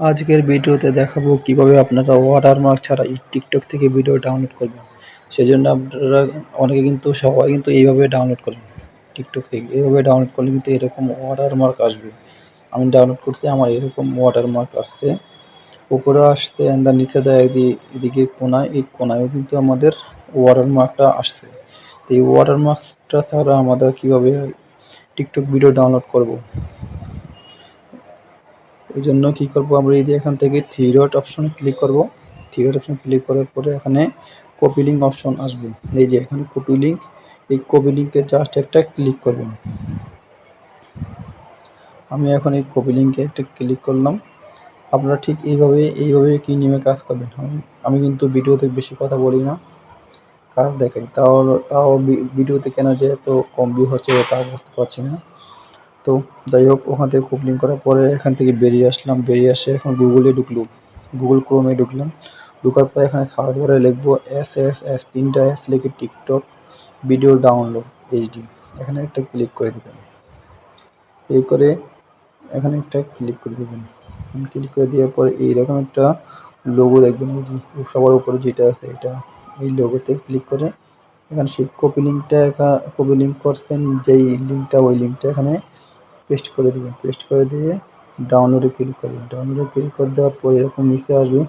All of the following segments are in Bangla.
আজকের ভিডিওতে দেখাবো কীভাবে আপনারা ওয়াটারমার্ক ছাড়া এই টিকটক থেকে ভিডিও ডাউনলোড করবেন। সেজন্য আপনারা অনেকে কিন্তু, সবাই কিন্তু এইভাবে ডাউনলোড করেন টিকটক থেকে। এইভাবে ডাউনলোড করলে কিন্তু এরকম ওয়াটারমার্ক আসবে। আমি ডাউনলোড করছি, আমার এরকম ওয়াটারমার্ক আসছে। উপরে আসছে এন্ড নিচে দেয় এদিকে কোনায়, এই কোনায়ও কিন্তু আমাদের ওয়াটারমার্কটা আসছে। তো এই ওয়াটারমার্কটা ছাড়া আমাদের কীভাবে টিকটক ভিডিও ডাউনলোড করব? এই জন্য কী করব আমরা এই যে এখান থেকে থ্রি ডট অপশন ক্লিক করব। থ্রি ডট অপশন ক্লিক করার পরে এখানে কপি লিঙ্ক অপশন আসবে। এই যে এখানে কপি লিঙ্ক এই কপি লিঙ্কে জাস্ট একটা ক্লিক করবেন আমি এখন এই কপি লিঙ্কে একটা ক্লিক করলাম। আপনারা ঠিক এইভাবে এইভাবে কি নিয়ে কাজ করবেন? আমি কিন্তু ভিডিওতে বেশি কথা বলি না। কাজ দেখাই। তাও তাও ভিডিওতে কেন যে এত কম ভিউ হচ্ছে তা বুঝতে পারছি না। তো যাই হোক, ওখান থেকে কুপলিং করার পরে এখান থেকে বেরিয়ে আসলাম। বেরিয়ে আসে এখন গুগলে ঢুকলো গুগল ক্রোমে ঢুকলাম। ঢুকার পর এখানে সার্চ বারে লিখব এস এস এস তিনটা এস লিখে টিকটক ভিডিও ডাউনলোড এইচডি এখানে একটা ক্লিক করে দেবেন। ক্লিক করে এখানে একটা ক্লিক করে দেবেন। ক্লিক করে দেওয়ার পর এইরকম একটা লোগো দেখবেন। সবার উপরে যেটা আছে এটা। এই লোগোতে ক্লিক করে এখানে সেই কপি লিঙ্কটা কপি লিঙ্ক করছেন, যেই লিঙ্কটা ওই লিঙ্কটা এখানে পেস্ট করে দেবেন পেস্ট করে দিয়ে ডাউনলোডে ক্লিক করবেন। ডাউনলোডে ক্লিক করে দেওয়ার পরে এরকম নিচে আসবে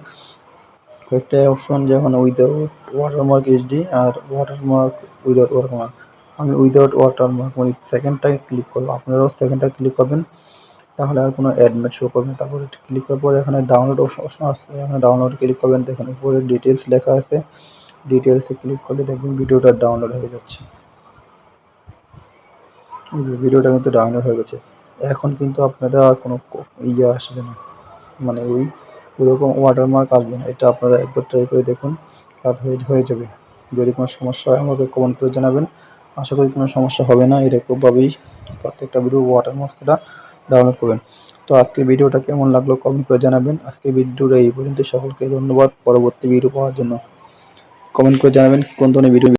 কয়েকটা অপশন যেমন উইদাউট ওয়াটারমার্ক এইচডি আর ওয়াটারমার্ক উইদাউট ওয়াটারমার্ক আমি উইদাউট ওয়াটারমার্ক মানে সেকেন্ডটায় ক্লিক করব, আপনারাও সেকেন্ডটা ক্লিক করবেন, তাহলে আর কোনো অ্যাডমিট শো করবে না। তারপরে ক্লিক করার পরে এখানে ডাউনলোড অপশন আসছে, এখানে ডাউনলোড ক্লিক করবেন, দেখেন উপরে ডিটেলস লেখা আছে। ডিটেলসে ক্লিক করলে দেখবেন ভিডিওটা ডাউনলোড হয়ে যাচ্ছে। ভিডিওটা কিন্তু ডাউনলোড হয়ে গেছে। এখন কিন্তু আপনাদের আর কোনো ইয়ে আসবে না। মানে ওই ওরকম ওয়াটারমার্ক আসবে না। এটা আপনারা একবার ট্রাই করে দেখুন কাজ হয়ে যাবে। যদি কোনো সমস্যা হয়, আমাকে কমেন্ট করে জানাবেন। আশা করি কোনো সমস্যা হবে না। এরকমভাবেই প্রত্যেকটা ভিডিও ওয়াটারমার্কসটা ডাউনলোড করবেন। তো আজকের ভিডিওটা কেমন লাগল কমেন্ট করে জানাবেন। আজকের ভিডিওটা এই পর্যন্ত সকলকে ধন্যবাদ। পরবর্তী ভিডিও পাওয়ার জন্য কমেন্ট করে জানাবেন। কোন ধরনের ভিডিও